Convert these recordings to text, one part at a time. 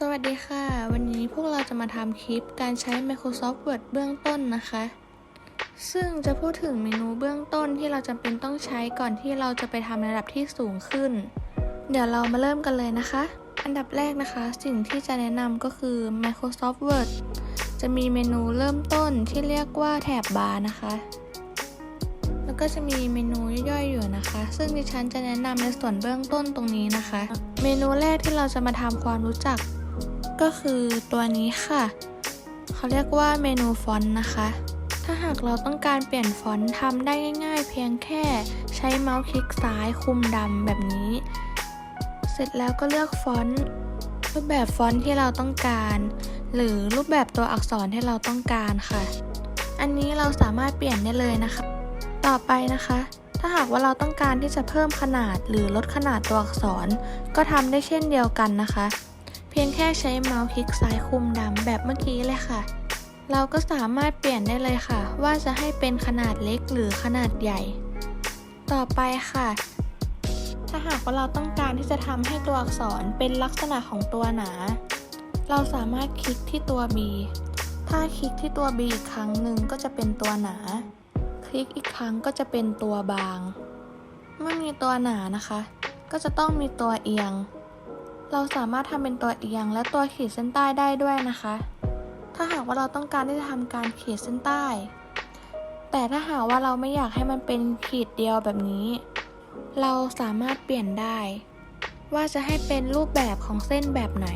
สวัสดีค่ะ วันนี้พวกเราจะมาทำคลิปการใช้ Microsoft Word เบื้องต้นนะคะ ซึ่งจะพูดถึงเมนูเบื้องต้นที่เราจำเป็นต้องใช้ก่อนที่เราจะไปทำระดับที่สูงขึ้น เดี๋ยวเรามาเริ่มกันเลยนะคะ อันดับแรกนะคะ สิ่งที่จะแนะนำก็คือ Microsoft Word จะมีเมนูเริ่มต้นที่เรียกว่าแถบบาร์นะคะ แล้วก็จะมีเมนูย่อยๆอยู่นะคะ ซึ่งดิฉันจะแนะนำในส่วนเบื้องต้นตรงนี้นะคะ เมนูแรกที่เราจะมาทำความรู้จัก ก็คือตัวนี้ค่ะ เขาเรียกว่าเมนูฟอนต์นะคะ ถ้าหากเราต้องการเปลี่ยนฟอนต์ทำได้ง่าย ๆ เพียงแค่ใช้เมาส์คลิกซ้ายคุมดำแบบนี้ เสร็จแล้วก็เลือกฟอนต์รูปแบบฟอนต์ที่เราต้องการ หรือรูปแบบตัวอักษรที่เราต้องการค่ะ อันนี้เราสามารถเปลี่ยนได้เลยนะคะ ต่อไปนะคะ ถ้าหากว่าเราต้องการที่จะเพิ่มขนาดหรือลดขนาดตัวอักษร ก็ทำได้เช่นเดียวกันนะคะ พียงแค่ใช้เมาส์คลิกซ้ายคุมดำแบบเมื่อกี้เลยค่ะ เราก็สามารถเปลี่ยนได้เลยค่ะ ว่าจะให้เป็นขนาดเล็กหรือขนาดใหญ่ ต่อไปค่ะ ถ้าหากว่าเราต้องการที่จะทำให้ตัวอักษรเป็นลักษณะของตัวหนา เราสามารถคลิกที่ตัว B ถ้าคลิกที่ตัว B อีกครั้งหนึ่งก็จะเป็นตัวหนา คลิกอีกครั้งก็จะเป็นตัวบาง เมื่อมีตัวหนานะคะ ก็จะต้องมีตัวเอียง เราสามารถทำเป็นตัวเอียงและตัวขีดเส้นใต้ได้ด้วยนะคะ ถ้าหากว่าเราต้องการที่จะทำการขีดเส้นใต้ แต่ถ้าหากว่าเราไม่อยากให้มันเป็นขีดเดียวแบบนี้ เราสามารถเปลี่ยนได้ ว่าจะให้เป็นรูปแบบของเส้นแบบไหน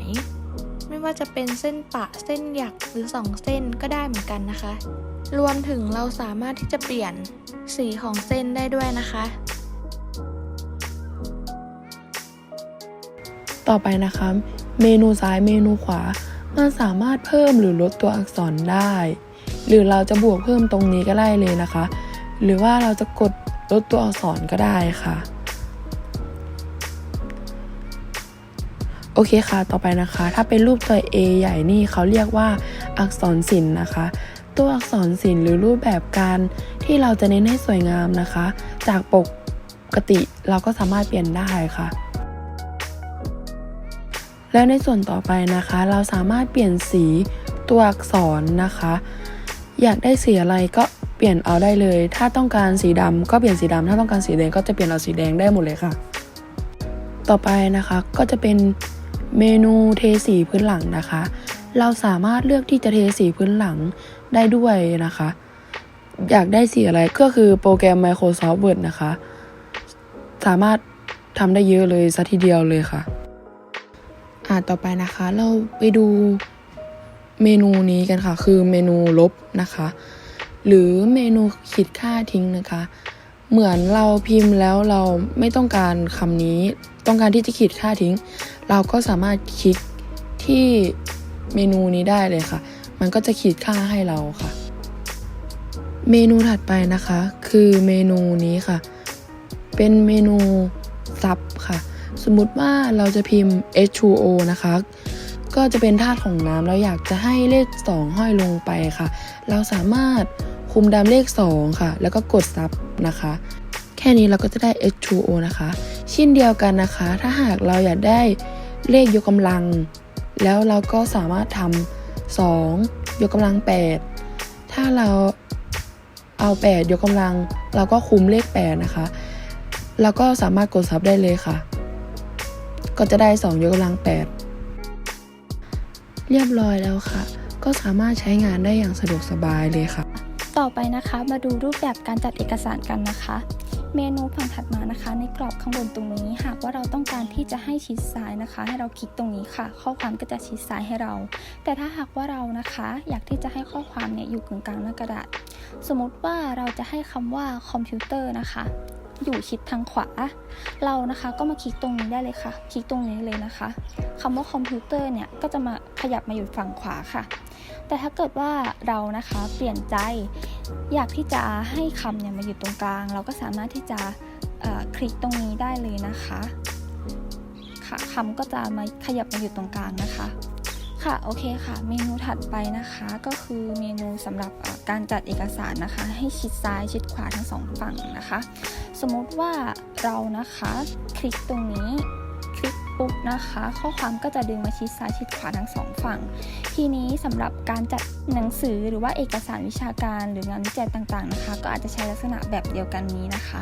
ไม่ว่าจะเป็นเส้นปะเส้นหยักหรือสองเส้นก็ได้เหมือนกันนะคะ รวมถึงเราสามารถที่จะเปลี่ยนสีของเส้นได้ด้วยนะคะ ต่อไปนะคะ เมนูซ้ายเมนูขวา มันสามารถเพิ่มหรือลดตัวอักษรได้ หรือเราจะบวกเพิ่มตรงนี้ก็ได้เลยนะคะ หรือว่าเราจะกดลดตัวอักษรก็ได้ค่ะ โอเคค่ะต่อไปนะคะ ถ้าเป็นรูปตัว A ใหญ่นี่เขาเรียกว่าอักษรศิลป์นะคะตัวอักษรศิลป์หรือรูปแบบการที่เราจะเน้นให้สวยงามนะคะ จากปกติเราก็สามารถเปลี่ยนได้ค่ะ แล้วในส่วนต่อไปนะคะ เราสามารถเปลี่ยนสีตัวอักษรนะคะ อยากได้สีอะไรก็เปลี่ยนเอาได้เลย ถ้าต้องการสีดำก็เปลี่ยนสีดำถ้าต้องการสีแดงก็จะเปลี่ยนเอาสีแดงได้หมดเลยค่ะ ต่อไปนะคะก็จะเป็นเมนูเทสีพื้นหลังนะคะ เราสามารถเลือกที่จะเทสีพื้นหลังได้ด้วยนะคะ อยากได้สีอะไรก็คือโปรแกรม Microsoft Word นะคะ สามารถทำได้เยอะเลยซะทีเดียวเลยค่ะ อ่าต่อไปนะคะ เราไปดูเมนูนี้กันค่ะ คือเมนูลบนะคะ หรือเมนูขีดค่าทิ้งนะคะ เหมือนเราพิมพ์แล้วเราไม่ต้องการคำนี้ ต้องการที่จะขีดค่าทิ้ง เราก็สามารถคลิกที่เมนูนี้ได้เลยค่ะ มันก็จะขีดค่าให้เราค่ะ เมนูถัดไปนะคะ คือเมนูนี้ค่ะ เป็นเมนูซับค่ะ สมมุติว่าเราจะพิมพ์ H2O นะคะ ก็จะเป็นธาตุของน้ำเราอยากจะให้เลข 2 ห้อยลงไปค่ะ เราสามารถคุมดำเลข 2 ค่ะ แล้วก็กดซับนะคะ แค่นี้เราก็จะได้ H2O นะคะเช่นเดียวกันนะคะ ถ้าหากเราอยากได้เลขยกกำลัง แล้วเราก็สามารถทำ2ยกกำลัง 8 ถ้าเราเอา 8 ยกกำลัง เราก็คุมเลข 8 นะคะแล้วก็สามารถกดซับได้เลยค่ะ ก็จะได้ 2 ยกกำลัง 8 เรียบร้อยแล้วค่ะ ก็สามารถใช้งานได้อย่างสะดวกสบายเลยค่ะ ต่อไปนะคะมาดูรูปแบบการจัดเอกสารกันนะคะ เมนูฝั่งถัดมานะคะ ในกรอบข้างบนตรงนี้ หากว่าเราต้องการที่จะให้ชิดซ้ายนะคะ ให้เราคลิกตรงนี้ค่ะ ข้อความก็จะชิดซ้ายให้เรา แต่ถ้าหากว่าเรานะคะ อยากที่จะให้ข้อความเนี่ยอยู่กึ่งกลางหน้ากระดาษ สมมติว่าเราจะให้คำว่าคอมพิวเตอร์นะคะ อยู่ชิดทางขวา เรานะคะก็มาคลิกตรงนี้ได้เลยค่ะ คลิกตรงนี้เลยนะคะคำว่าคอมพิวเตอร์เนี่ยก็จะมาขยับมาอยู่ฝั่งขวาค่ะ แต่ถ้าเกิดว่าเรานะคะเปลี่ยนใจอยากที่จะให้คำเนี่ยมาอยู่ตรงกลาง เราก็สามารถที่จะคลิกตรงนี้ได้เลยนะคะค่ะคำก็จะมาขยับมาอยู่ตรงกลางนะคะค่ะโอเคค่ะ เมนูถัดไปนะคะก็คือเมนูสำหรับการจัดเอกสารนะคะ ให้ชิดซ้ายชิดขวาทั้งสองฝั่งนะคะ สมมติว่าเรานะคะคลิกตรงนี้คลิกปุ๊บนะคะ ข้อความก็จะดึงมาชิดซ้ายชิดขวาทั้งสองฝั่ง ทีนี้สำหรับการจัดหนังสือหรือว่าเอกสารวิชาการหรืองานวิจัยต่างๆนะคะ ก็อาจจะใช้ลักษณะแบบเดียวกันนี้นะคะ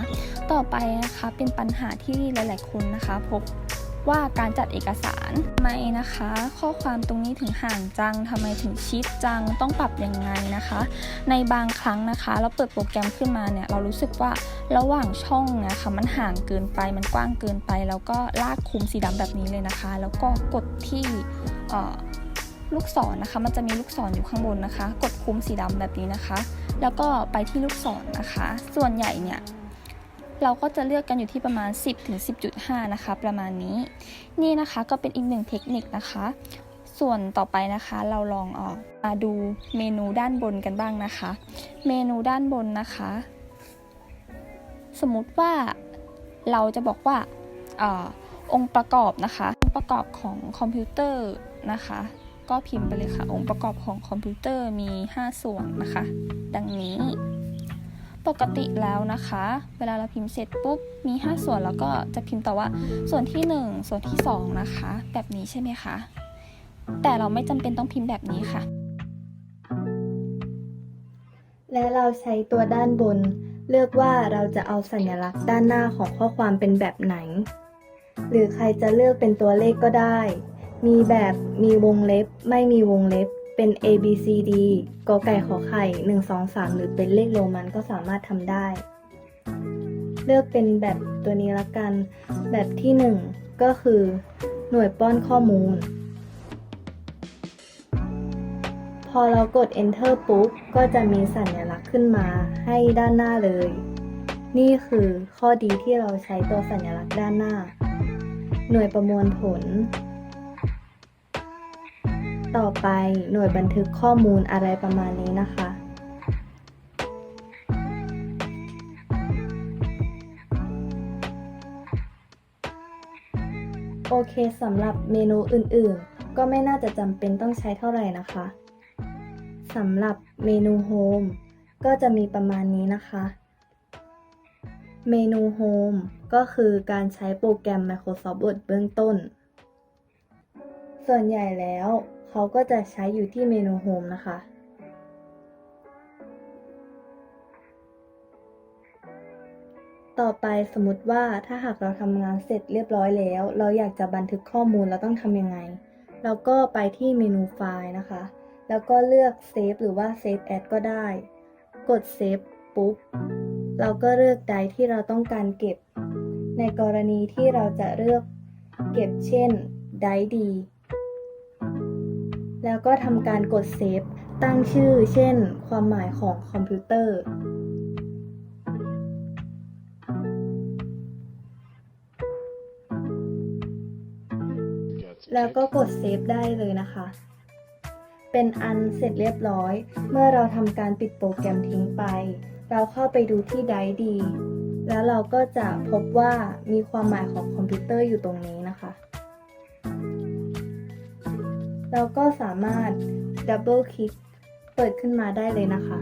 ต่อไปนะคะเป็นปัญหาที่หลาย ๆ คนนะคะพบ ว่าการจัดเอกสารทำไมนะคะ ข้อความตรงนี้ถึงห่างจังทำไมถึงชิดจังต้องปรับยังไงนะคะ ในบางครั้งนะคะ เราเปิดโปรแกรมขึ้นมาเนี่ยเรารู้สึกว่าระหว่างช่องนี่ยค่ะมันห่างเกินไปมันกว้างเกินไป แล้วก็ลากคุมสีดำแบบนี้เลยนะคะ แล้วก็กดที่ลูกศรนะคะ มันจะมีลูกศรอยู่ข้างบนนะคะ กดคุมสีดำแบบนี้นะคะ แล้วก็ไปที่ลูกศรนะคะ ส่วนใหญ่เนี่ย เราก็จะเลือกกันอยู่ที่ประมาณ 10ถึง10.5 นะคะ ประมาณนี้ นี่นะคะก็เป็นอีกหนึ่งเทคนิคนะคะ ส่วนต่อไปนะคะเราลองออกมาดูเมนูด้านบนกันบ้างนะคะ เมนูด้านบนนะคะ สมมุติว่าเราจะบอกว่าอองค์ประกอบนะคะองค์ประกอบของคอมพิวเตอร์นะคะ ก็พิมพ์ไปเลยค่ะ องค์ประกอบของคอมพิวเตอร์มี 5 ส่วนนะคะ ดังนี้ ปกติแล้วนะคะ เวลาเราพิมพ์เสร็จปุ๊บมี 5 ส่วนแล้วก็จะพิมพ์ต่อว่าส่วนที่ 1 ส่วนที่ 2 นะคะ แบบนี้ใช่ไหมคะ แต่เราไม่จำเป็นต้องพิมพ์แบบนี้ค่ะ และเราใช้ตัวด้านบน เลือกว่าเราจะเอาสัญลักษณ์ด้านหน้าของข้อความเป็นแบบไหน หรือใครจะเลือกเป็นตัวเลขก็ได้ มีแบบมีวงเล็บ ไม่มีวงเล็บ เป็น A B C D กอไก่ขอไข่ 1 2 3 หรือเป็นเลขโรมันก็สามารถทำได้ เลือกเป็นแบบตัวนี้ละกัน แบบที่ 1 ก็คือ หน่วยป้อนข้อมูล พอเรากด enter ปุ๊บ ก็จะมีสัญลักษณ์ขึ้นมาให้ด้านหน้าเลย นี่คือข้อดีที่เราใช้ตัวสัญลักษณ์ด้านหน้า หน่วยประมวลผล ต่อไปหน่วยบันทึกข้อมูลอะไรประมาณนี้นะคะ โอเคสำหรับเมนูอื่นๆ ก็ไม่น่าจะจำเป็นต้องใช้เท่าไหร่นะคะสำหรับเมนูโฮมก็จะมีประมาณนี้นะคะ เมนูโฮมก็คือการใช้โปรแกรม Microsoft Word เบื้องต้น ส่วนใหญ่แล้วเขาก็จะใช้อยู่ที่เมนูโฮมนะคะ ต่อไปสมมติว่าถ้าหากเราทำงานเสร็จเรียบร้อยแล้ว เราอยากจะบันทึกข้อมูลเราต้องทำยังไง เราก็ไปที่เมนูไฟล์นะคะ แล้วก็เลือก Save หรือว่า Save As ก็ได้ กด Save ปุ๊บ เราก็เลือกไดที่เราต้องการเก็บ ในกรณีที่เราจะเลือกเก็บเช่นไดดี แล้วก็ทำการกด Save ตั้งชื่อ เช่น ความหมายของคอมพิวเตอร์ แล้วก็กดเซฟได้เลยนะคะ เป็นอันเสร็จเรียบร้อย เมื่อเราทำการปิดโปรแกรมทิ้งไป เราเข้าไปดูที่ไดดี แล้วเราก็จะพบว่ามีความหมายของคอมพิวเตอร์อยู่ตรงนี้ เราก็สามารถดับเบิลคลิกเปิดขึ้นมาได้เลยนะคะ